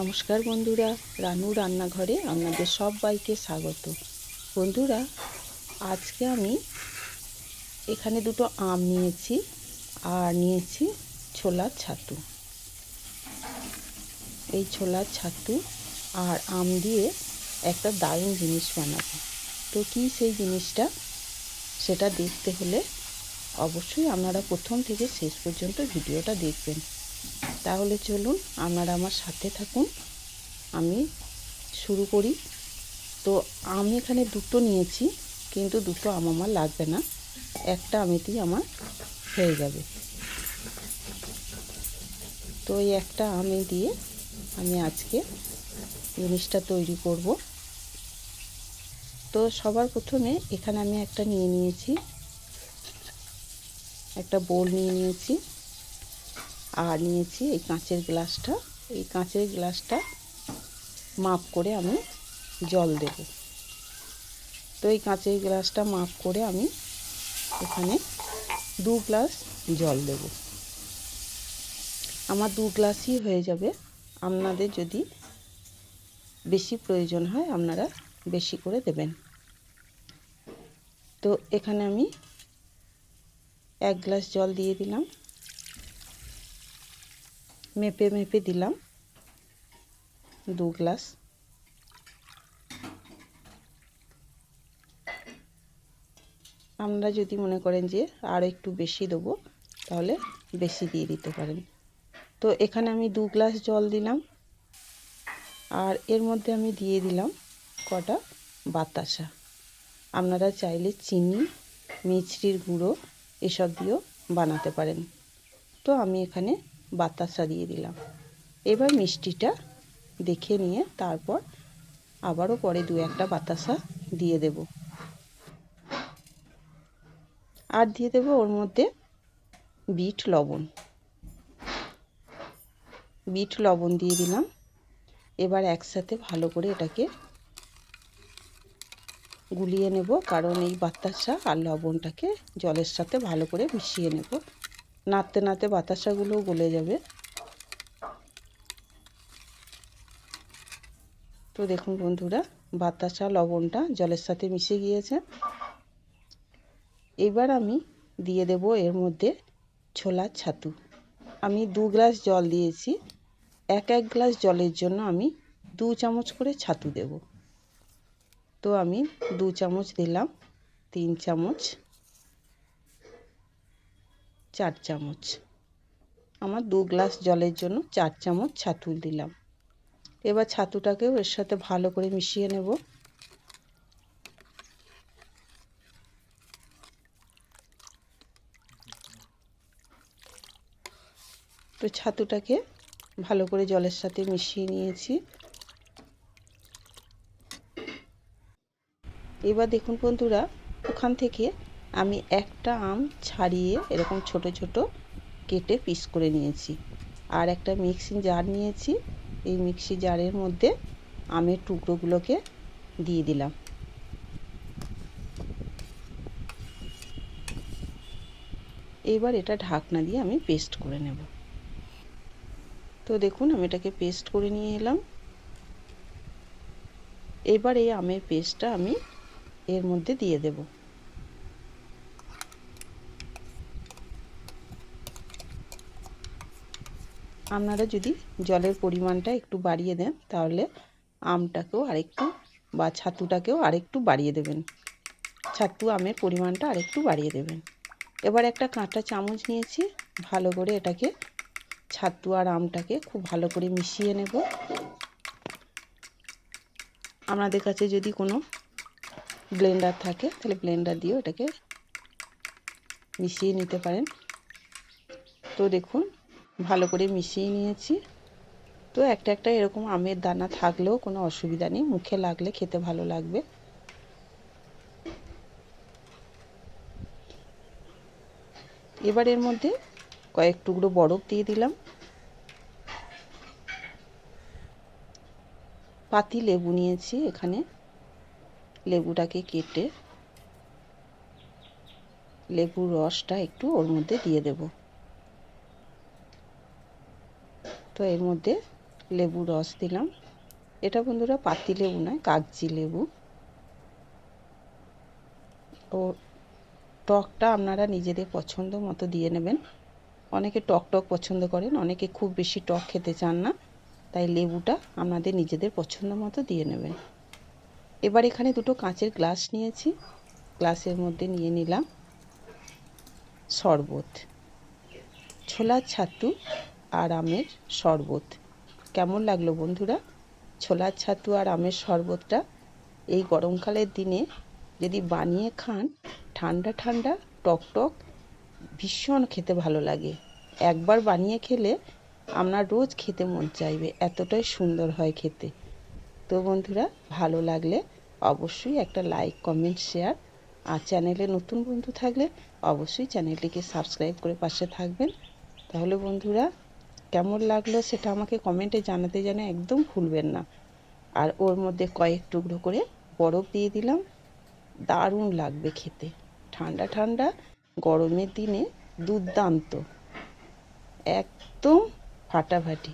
নমস্কার বন্ধুরা, রানু রান্নাঘরে আপনাদের সবাইকে স্বাগত। বন্ধুরা, আজকে আমি এখানে দুটো আম নিয়েছি আর নিয়েছি ছোলার ছাতু। এই ছোলার ছাতু আর আম দিয়ে একটা দারুণ জিনিস বানাবো। তো কি সেই জিনিসটা সেটা দেখতে হলে অবশ্যই আপনারা প্রথম থেকে শেষ পর্যন্ত ভিডিওটা দেখবেন। তাহলে চলুন আপনারা আমার সাথে থাকুন। আমি শুরু করি। তো আমি এখানে দুটো নিয়েছি, কিন্তু দুটো আম আমার লাগবে না। একটা আমেতেই আমার হয়ে যাবে। তো এই একটা আমে দিয়ে আমি আজকে জিনিসটা তৈরি করব। তো সবার প্রথমে এখানে আমি একটা নিয়ে নিয়েছি। একটা বোল নিয়ে নিয়েছি। আর নিয়েছি এই কাঁচের গ্লাসটা। এই কাঁচের গ্লাসটা মাপ করে আমি জল দেব। তো এই কাঁচের গ্লাসটা মাপ করে আমি এখানে দু গ্লাস জল দেব। আমার দু গ্লাসই হয়ে যাবে। আপনাদের যদি বেশি প্রয়োজন হয়, আপনারা বেশি করে দেবেন। তো এখানে আমি এক গ্লাস জল দিয়ে দিলাম। মেপে মেপে দিলাম। দু গ্লাস। আমরা যদি মনে করেন যে আর একটু বেশি দেবো, তাহলে বেশি দিয়ে দিতে পারেন। তো এখানে আমি দু গ্লাস জল দিলাম। আর এর মধ্যে আমি দিয়ে দিলাম কটা বাতাসা। আপনারা চাইলে চিনি, মিছরির গুঁড়ো এসব দিয়েও বানাতে পারেন। তো আমি এখানে বাতাসা দিয়ে দিলাম। এবার মিষ্টিটা দেখে নিয়ে তারপর আবারও পরে দু একটা বাতাসা দিয়ে দেব। আর দিয়ে দেব ওর মধ্যে বিট লবণ। বিট লবণ দিয়ে দিলাম। এবার একসাথে ভালো করে এটাকে গুলিয়ে নেব, কারণ এই বাতাসা আর লবণটাকে জলের সাথে ভালো করে মিশিয়ে নেব। নাড়তে নাড়তে বাতাসাগুলোও গলে যাবে। তো দেখুন বন্ধুরা, বাতাসা, লবণটা জলের সাথে মিশে গিয়েছে। এবার আমি দিয়ে দেব এর মধ্যে ছোলার ছাতু। আমি দু গ্লাস জল দিয়েছি। এক এক গ্লাস জলের জন্য আমি দু চামচ করে ছাতু দেব। তো আমি দু চামচ দিলাম, তিন চামচ চার চামচ। আমার দু গ্লাস জলের জন্য চার চামচ ছাতু দিলাম। এবার ছাতুটাকেও এর সাথে ভালো করে মিশিয়ে নেব। তো ছাতুটাকে ভালো করে জলের সাথে মিশিয়ে নিয়েছি। এবার দেখুন বন্ধুরা, ওখান থেকে আমি একটা আম ছাড়িয়ে এরকম ছোট ছোট কেটে পিস করে নিয়েছি। আর একটা মিক্সিং জার নিয়েছি। এই মিক্সি জারের মধ্যে আমের টুকরোগুলোকে দিয়ে দিলাম। এবার এটা ঢাকনা দিয়ে আমি পেস্ট করে নেব। তো দেখুন, আমি এটাকে পেস্ট করে নিয়ে এলাম। এবার এই আমের পেস্টটা আমি এর মধ্যে দিয়ে দেব। আপনারা যদি জলের পরিমাণটা একটু বাড়িয়ে দেন, তাহলে আমটাকেও আরেকটু বা ছাতুটাকেও আরেকটু বাড়িয়ে দেবেন। ছাতু আমের পরিমাণটা আরেকটু বাড়িয়ে দেবেন। এবার একটা কাঁটা চামচ নিয়েছি, ভালো করে এটাকে ছাতু আর আমটাকে খুব ভালো করে মিশিয়ে নেব। আপনাদের কাছে যদি কোনো ব্লেন্ডার থাকে, তাহলে ব্লেন্ডার দিয়েও এটাকে মিশিয়ে নিতে পারেন। তো দেখুন ভালো করে মিশিয়ে নিয়েছি। তো একটা একটা এরকম আমের দানা থাকলেও কোনো অসুবিধা নেই। মুখে লাগলে খেতে ভালো লাগবে। এবার এর মধ্যে কয়েক টুকরো বরফ দিয়ে দিলাম। পাতি লেবু নিয়েছি এখানে। লেবুটাকে কেটে লেবুর রসটা একটু ওর মধ্যে দিয়ে দেব। তো এর মধ্যে লেবু রস দিলাম। এটা বন্ধুরা পাতি লেবু নয়, কাগজি লেবু। ও টকটা আপনারা নিজেদের পছন্দ মতো দিয়ে নেবেন। অনেকে টক টক পছন্দ করেন, অনেকে খুব বেশি টক খেতে চান না। তাই লেবুটা আপনাদের নিজেদের পছন্দ মতো দিয়ে নেবেন। এবার এখানে দুটো কাঁচের গ্লাস নিয়েছি। গ্লাসের মধ্যে নিয়ে নিলাম শরবত। ছোলার ছাতু আর আমের শরবত। কেমন লাগল বন্ধুরা? ছোলার ছাতু আর আমের শরবতটা এই গরমকালের দিনে যদি বানিয়ে খান, ঠান্ডা ঠান্ডা, টক টক, ভীষণ খেতে ভালো লাগে। একবার বানিয়ে খেলে আপনার রোজ খেতে মন চাইবে, এতটাই সুন্দর হয় খেতে। তো বন্ধুরা, ভালো লাগলে অবশ্যই একটা লাইক কমেন্ট শেয়ার আর চ্যানেলে নতুন বন্ধু থাকলে অবশ্যই চ্যানেলটিকে সাবস্ক্রাইব করে পাশে থাকবেন। তাহলে বন্ধুরা কেমন লাগল সেটা আমাকে কমেন্টে জানাতে যেন একদম ভুলবেন না। আর ওর মধ্যে কয়েক টুকরো করে বরফ দিয়ে দিলাম। দারুণ লাগবে খেতে। ঠান্ডা ঠান্ডা গরমের দিনে দুর্দান্ত। একদম ফাটাফাটি।